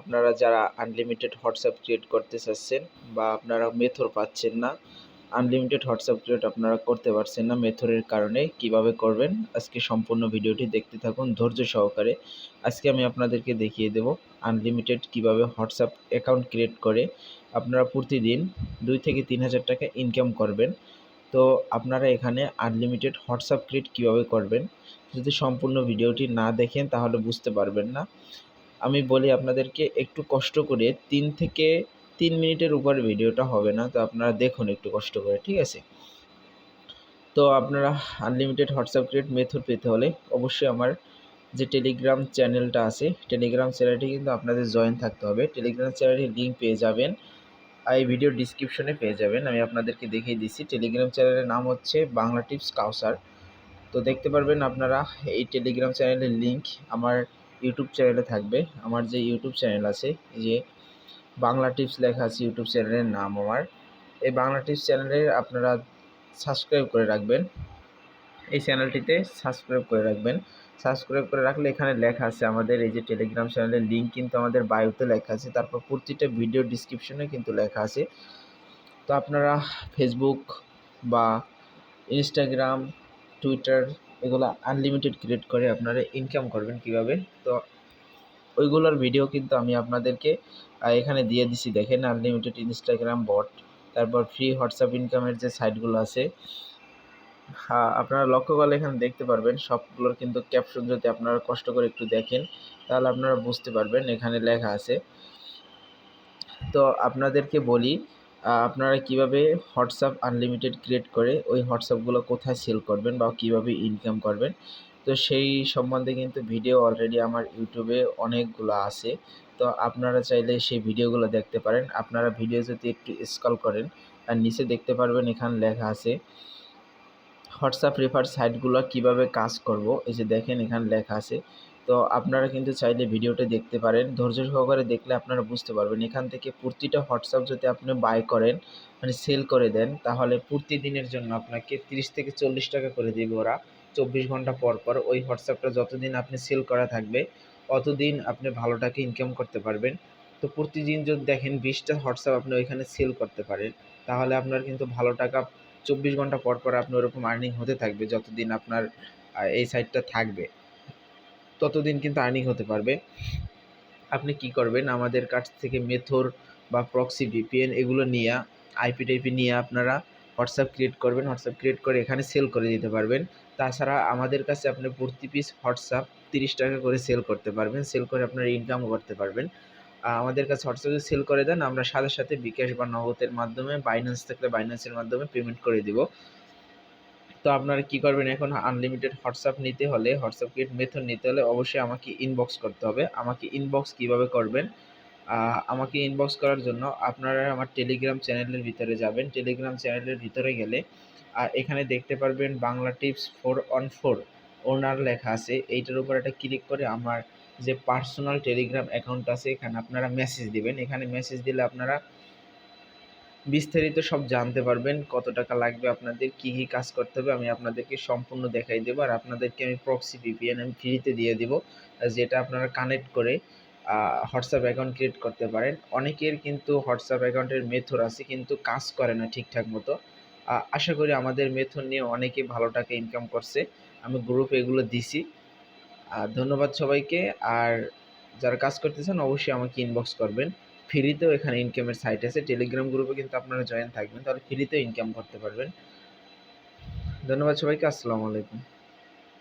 আপনারা যারা unlimited WhatsApp create করতে চাচ্ছেন বা আপনারা মেথর পাচ্ছেন না আনলিমিটেড হোয়াটসঅ্যাপ ক্রিয়েট আপনারা করতে পারছেন না মেথরের কারণে, কীভাবে করবেন? আজকে সম্পূর্ণ ভিডিওটি দেখতে থাকুন ধৈর্য সহকারে। আজকে আমি আপনাদেরকে দেখিয়ে দেব আনলিমিটেড কীভাবে হোয়াটসঅ্যাপ অ্যাকাউন্ট ক্রিয়েট করে। আপনারা প্রতিদিন দুই থেকে তিন হাজার টাকা ইনকাম করবেন। তো আপনারা এখানে আনলিমিটেড হোয়াটসঅ্যাপ ক্রিয়েট কীভাবে করবেন? যদি সম্পূর্ণ ভিডিওটি না দেখেন তাহলে বুঝতে পারবেন না। আমি বলি আপনাদেরকে একটু কষ্ট করে তিন থেকে তিন মিনিটের উপর ভিডিওটা হবে না, তো আপনারা দেখুন একটু কষ্ট করে, ঠিক আছে? তো আপনারা আনলিমিটেড হোয়াটসঅ্যাপ ক্রিয়েট মেথড পেতে হলে অবশ্যই আমার যে টেলিগ্রাম চ্যানেলটা আছে টেলিগ্রাম চ্যানেলটি কিন্তু আপনাদের জয়েন থাকতে হবে। টেলিগ্রাম চ্যানেলের লিঙ্ক পেয়ে যাবেন। এই ভিডিও ডিসক্রিপশনে পেয়ে যাবেন। আমি আপনাদেরকে দেখিয়ে দিচ্ছি টেলিগ্রাম চ্যানেলের নাম হচ্ছে বাংলা টিপস কাউসার। তো দেখতে পারবেন আপনারা এই টেলিগ্রাম চ্যানেলের লিঙ্ক আমার ইউটিউব চ্যানেলে থাকবে। আমার যে ইউটিউব চ্যানেল আছে যে বাংলা টিপস লেখা আছে ইউটিউব চ্যানেলের নাম আমার। এই বাংলা টিপস চ্যানেলে আপনারা সাবস্ক্রাইব করে রাখবেন। এই চ্যানেলটিতে সাবস্ক্রাইব করে রাখবেন। সাবস্ক্রাইব করে রাখলে এখানে লেখা আছে আমাদের, এই যে টেলিগ্রাম চ্যানেলের লিঙ্ক কিন্তু আমাদের বায়োতে লেখা আছে। তারপর প্রতিটা ভিডিও ডিসক্রিপশনে কিন্তু লেখা আছে। তো আপনারা ফেসবুক বা ইনস্টাগ্রাম টুইটার এগুলো আনলিমিটেড ক্রিয়েট করে আপনারা ইনকাম করবেন কীভাবে? তো ওইগুলোর ভিডিও কিন্তু আমি আপনাদেরকে এখানে দিয়ে দিছি। দেখেন আনলিমিটেড ইনস্টাগ্রাম বট তারপর ফ্রি হোয়াটসঅ্যাপ ইনকামের যে সাইটগুলো আছে। হ্যাঁ আপনারা লক্ষ্য করলে এখানে দেখতে পারবেন, সবগুলোর কিন্তু ক্যাপশন যদি আপনারা কষ্ট করে একটু দেখেন, তাহলে আপনারা বুঝতে পারবেন এখানে লেখা আছে। তো আপনাদেরকে বলি আপনারা কীভাবে হোয়াটসঅ্যাপ আনলিমিটেড ক্রিয়েট করে ওই হোয়াটসঅ্যাপগুলো কোথায় সেল করবেন বা কীভাবে ইনকাম করবেন? তো সেই সম্বন্ধে কিন্তু ভিডিও অলরেডি আমার ইউটিউবে অনেকগুলো আছে। তো আপনারা চাইলে সেই ভিডিওগুলো দেখতে পারেন। আপনারা ভিডিও যদি একটু স্কল করেন, আর নিচে দেখতে পারবেন এখানে লেখা আছে, হোয়াটসঅ্যাপ রেফার সাইটগুলো কীভাবে কাজ করব? এই যে দেখেন এখানে লেখা আছে তো আপনারা কিন্তু চাইলে ভিডিওটা দেখতে পারেন। ধৈর্য সহকারে দেখলে আপনারা বুঝতে পারবেন। এখান থেকে প্রতিটা হোয়াটসঅ্যাপ যদি আপনি বাই করেন মানে সেল করে দেন, তাহলে প্রতিদিনের জন্য আপনাকে তিরিশ থেকে চল্লিশ টাকা করে দেবে ওরা। চব্বিশ ঘণ্টা পর পর ওই হোয়াটসঅ্যাপটা যতদিন আপনি সেল করা থাকবে, অতদিন আপনি ভালো টাকা ইনকাম করতে পারবেন। তো প্রতিদিন যদি দেখেন বিশটা হোয়াটসঅ্যাপ আপনি ওইখানে সেল করতে পারেন, তাহলে আপনার কিন্তু ভালো টাকা চব্বিশ ঘণ্টা পর পর আপনি ওরকম আর্নিং হতে থাকবে, যতদিন আপনার এই সাইটটা থাকবে। ততদিন কিন্তু আর্নিং হতে পারবে। আপনি কি করবেন? আমাদের কাছ থেকে মেথর বা প্রক্সি ভিপিএন এগুলো নিয়ে আইপি টাইপি নিয়ে আপনারা হোয়াটসঅ্যাপ ক্রিয়েট করবেন। হোয়াটসঅ্যাপ ক্রিয়েট করে এখানে সেল করে দিতে পারবেন। তাছাড়া আমাদের কাছে আপনি প্রতি পিস হোয়াটসঅ্যাপ তিরিশ টাকা করে সেল করতে পারবেন। সেল করে আপনারা ইনকামও করতে পারবেন। আমাদের কাছে হোয়াটসঅ্যাপে সেল করে দেন। আমরা সাথে সাথে বিকাশ বা নগদের মাধ্যমে বাইন্যান্স থাকলে বাইন্যান্সের মাধ্যমে পেমেন্ট করে দিব। তো আপনারা কি করবেন? এখন আনলিমিটেড হোয়াটসঅ্যাপ নিতে হলে হোয়াটসঅ্যাপ ক্রিয়েট মেথড নিতে হলে অবশ্যই আমাকে ইনবক্স করতে হবে। আমাকে ইনবক্স কীভাবে করবেন? আমাকে ইনবক্স করার জন্য আপনারা আমার টেলিগ্রাম চ্যানেলের ভিতরে যাবেন। টেলিগ্রাম চ্যানেলের ভিতরে গেলে এখানে দেখতে পারবেন Bangla tips four on four owner লেখা আছে। এইটার উপর একটা ক্লিক করে আমার যে পার্সোনাল টেলিগ্রাম অ্যাকাউন্ট আছে, এখানে আপনারা মেসেজ দিবেন। এখানে মেসেজ দিলে আপনারা বিস্তারিত সব জানতে পারবেন, কত টাকা লাগবে আপনাদের, কী কী কাজ করতে হবে, আমি আপনাদেরকে সম্পূর্ণ দেখাই দেবো। আর আপনাদেরকে আমি প্রক্সি ভিপিএন আমি ফ্রিতে দিয়ে দিব যেটা আপনারা কানেক্ট করে হোয়াটসঅ্যাপ অ্যাকাউন্ট ক্রিয়েট করতে পারেন। অনেকের কিন্তু হোয়াটসঅ্যাপ অ্যাকাউন্টের মেথড আছে, কিন্তু কাজ করে না ঠিকঠাক মতো। আশা করি আমাদের মেথড নিয়ে অনেকে ভালো টাকা ইনকাম করছে। আমি গ্রুপে এগুলো দিছি। ধন্যবাদ সবাইকে। আর যারা কাজ করতেছেন, অবশ্যই আমাকে ইনবক্স করবেন। ফ্রিতেও এখানে ইনকামের সাইট আছে। টেলিগ্রাম গ্রুপে কিন্তু আপনারা জয়েন থাকবেন, তাহলে ফ্রিতেও ইনকাম করতে পারবেন। ধন্যবাদ সবাইকে, আসসালামু আলাইকুম।